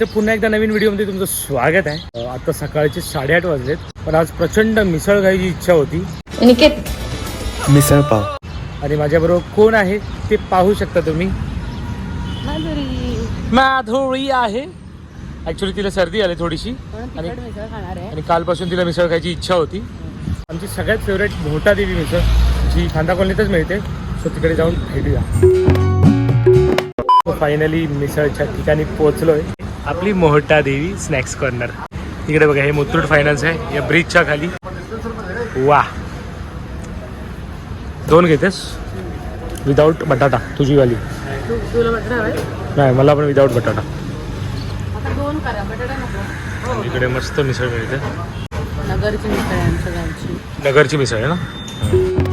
ते पुन्हा एकदा नवीन व्हिडिओमध्ये तुमचं स्वागत आहे. आता सकाळचे साडेआठ वाजलेत पण आज प्रचंड मिसळ खायची इच्छा होती. निकेत. मिसळ पाव. आणि माझ्याबरोबर कोण आहे ते पाहू शकता तुम्ही. माधुरी. माधुरी आहे. ऍक्च्युली तिला सर्दी आली थोडीशी. आणि मिसळ खाणार आहे. आणि कालपासून तिला मिसळ खायची इच्छा होती. आमची सगळ्यात फेवरेट भोटा देवी मिसळ जी खांदा कॉलनीतच मिळते. सो तिकडे जाऊन भेटूया. फायनली मिसळच्या ठिकाणी पोहोचलोय. आपली मोहटा देवी स्नॅक्स कॉर्नर इकडे बघा हे मुथूट फायनान्स आहे. या ब्रिजच्या खाली. वा दोन घेतेस? विदाऊट बटाटा तुझी वाली. नाही मला पण विदाऊट बटाटा. इकडे मस्त मिसळ मिळते. नगरची मिसळ आहे आमच्या गावची. नगरची मिसळ आहे ना?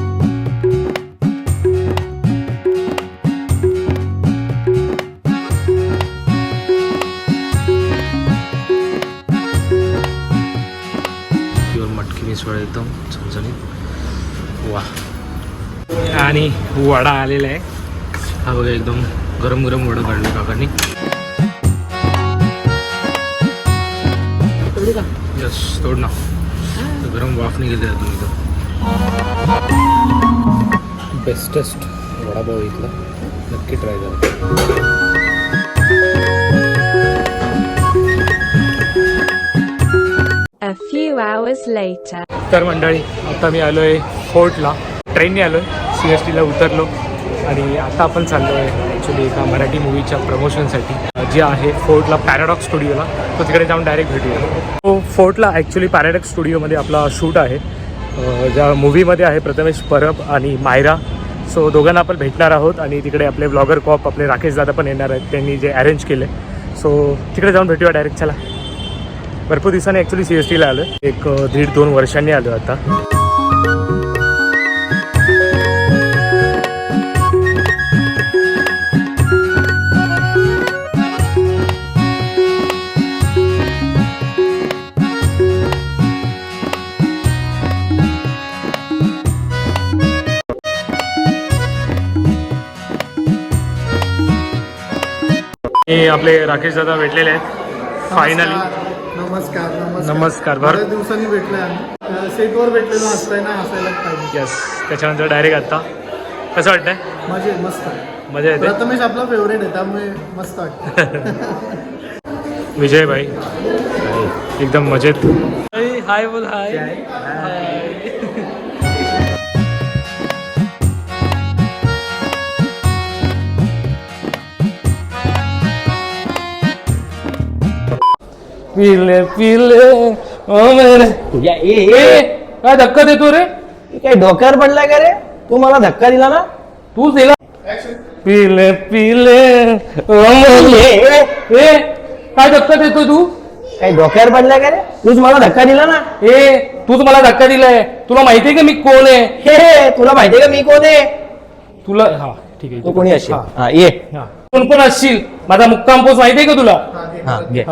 प्युअर मटकी मिसळ एकदम चमचमीत. वा. आणि वडा आलेला आहे. हा बघा एकदम गरम गरम वडा काढले काकांनी. यस तोड ना. गरम वाफ निघेल त्यातून इथं. बेस्टेस्ट वडापाव इथला. नक्की ट्राय करा. A few hours later. तर मंडळी आता मी आलो आहे फोर्टला. ट्रेनने आलो आहे सी एस टीला उतरलो आणि आता आपण चाललो आहे ॲक्च्युली एका मराठी मूवीच्या प्रमोशनसाठी जे आहे फोर्टला पॅराडॉक्स स्टुडिओला तो तिकडे जाऊन डायरेक्ट भेटूया. तो फोर्टला ॲक्च्युली पॅराडॉक्स स्टुडिओमध्ये आपला शूट आहे. ज्या मूवीमध्ये आहे प्रथमेश परब आणि मायरा. सो दोघांना आपण भेटणार आहोत आणि तिकडे आपले ब्लॉगर कॉप आपले राकेश दादा पण येणार आहेत. त्यांनी जे अरेंज केले सो तिकडे जाऊन भेटूया डायरेक्ट चला. भरपूर दिवसांनी ॲक्च्युली सी एस टीला आलो एक दीड दोन वर्षांनी आलो आता. आपले राकेश दादा भेटलेले आहेत फायनली नमस्कार नमस्कार. नमस्कार भर बऱ्याच दिवसांनी भेटलोय आम्ही. सेटवर भेटलेलो हसताय ना हसायला पाहिजे. यस त्याच्यानंतर डायरेक्ट आता. कसं वाटतंय? मजे मस्त. मजा येते. प्रथमेश आपला फेवरेट आहे त्यामुळे मस्त वाटतं. विजय भाई. एकदम मजेत. हाय बोल हाय. पिले पिले ओ मेरे। ए, काय धक्का देतो रे? काय डोक्यावर पडलाय का रे? तू मला धक्का दिला ना? तू दिला? पिले पिले ओ मेरे। ए काय धक्का देतो तू? काय डोक्यावर पडलाय का रे? तूच मला धक्का दिला ना? ए तूच मला धक्का दिलाय. तुला माहितीये का मी कोण आहे? हे हे, तुला माहितीये का मी कोण आहे? तुला हा ठीक आहे. तू कोणी असेल? हा, हा ये. हा. कोण पण असशील. माझा मुक्काम पोस्ट माहितीये का तुला? हा घे.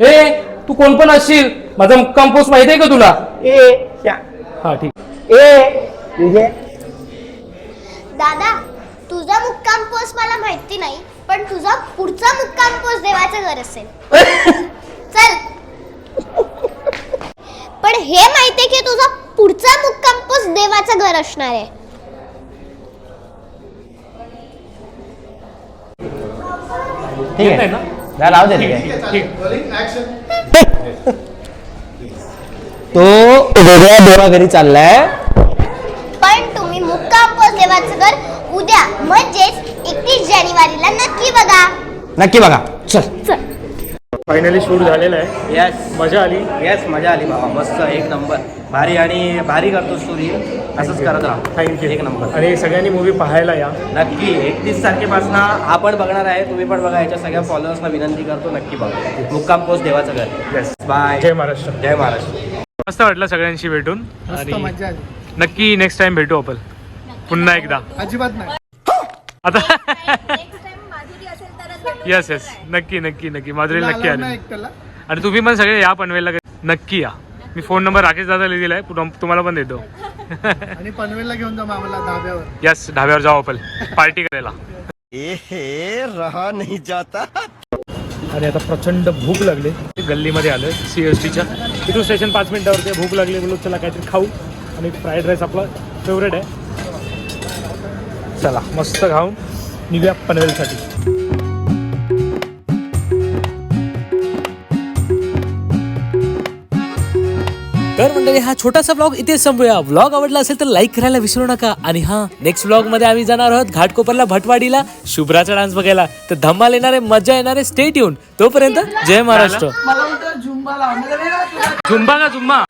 ए तू कोण पण असशील. माझा मुक्काम पोस्ट माहितीये का तुला? ए. हा ठीक. ए विजय. दादा तुझा मुक्काम पोस्ट मला माहिती नाही पण तुझा पुढचा मुक्काम पोस्ट देवाचं घर असेल. चल. पण हे माहितीये की तुझा पुढचा मुक्काम पोस्ट देवाचं घर असणार आहे. ठीक आहे. आहे ना? जा, लाव दे तो वेगळ्या देवा घरी चाललाय पण तुम्ही मुक्काम पोस्ट देवाचं घर उद्या म्हणजेच एकतीस जानेवारीला नक्की बघा. नक्की बघा. चल. फायनली शूट झालेलं आहे. यस मजा आली. यस मजा आली बाबा. मस्त एक नंबर. भारी आणि भारी करतो स्टोरी असंच करत राहा. थँक्यू एक नंबर. आणि सगळ्यांनी मूवी पाहायला या. नक्की. एकतीस तारखेपासून आपण बघणार आहे. तुम्ही पण बघा. याच्या सगळ्या फॉलोअर्सना विनंती करतो. नक्की बघा. मुक्काम पोस्ट देवाचं घर. येस बाय जय महाराष्ट्र. जय महाराष्ट्र. मस्त वाटलं सगळ्यांशी भेटून. मस्त आणि मजा आली. नक्की नेक्स्ट टाइम भेटू आपण. पुन्हा एकदा. अजिबात नाही. आता येस येस नक्की नक्की नक्की. माधुरी नक्की आला आणि तुम्ही पण सगळे या पनवेलला. नक्की या. मी फोन नंबर राकेश दादाला दिलाय पुन्हा तुम्हाला पण देतो. आणि पनवेलला घेऊन जा आम्हाला धाब्यावर. यस ढाब्यावर जाऊ आपण. पार्टी करायला. ए रहा नहीं जाता. आणि आता प्रचंड भूक लागली. गल्लीमध्ये आलं सी एस टीच्या इथून स्टेशन पाच मिनिटावरती आहे. भूक लागली बोलू चला काहीतरी खाऊ. आणि फ्राईड राईस आपला फेवरेट आहे. चला मस्त खाऊन निघूया पनवेलसाठी. तर मंडळी हा छोटासा ब्लॉग इथे संपूया. ब्लॉग आवडला असेल तर लाईक करायला विसरू नका. आणि हा नेक्स्ट ब्लॉगमध्ये आम्ही जाणार आहोत घाटकोपरला भटवाडीला शुभ्राचा डान्स बघायला. तर धम्माल येणारे मजा येणारे स्टेट येऊन तोपर्यंत जय महाराष्ट्र. झुंबा का झुंबा?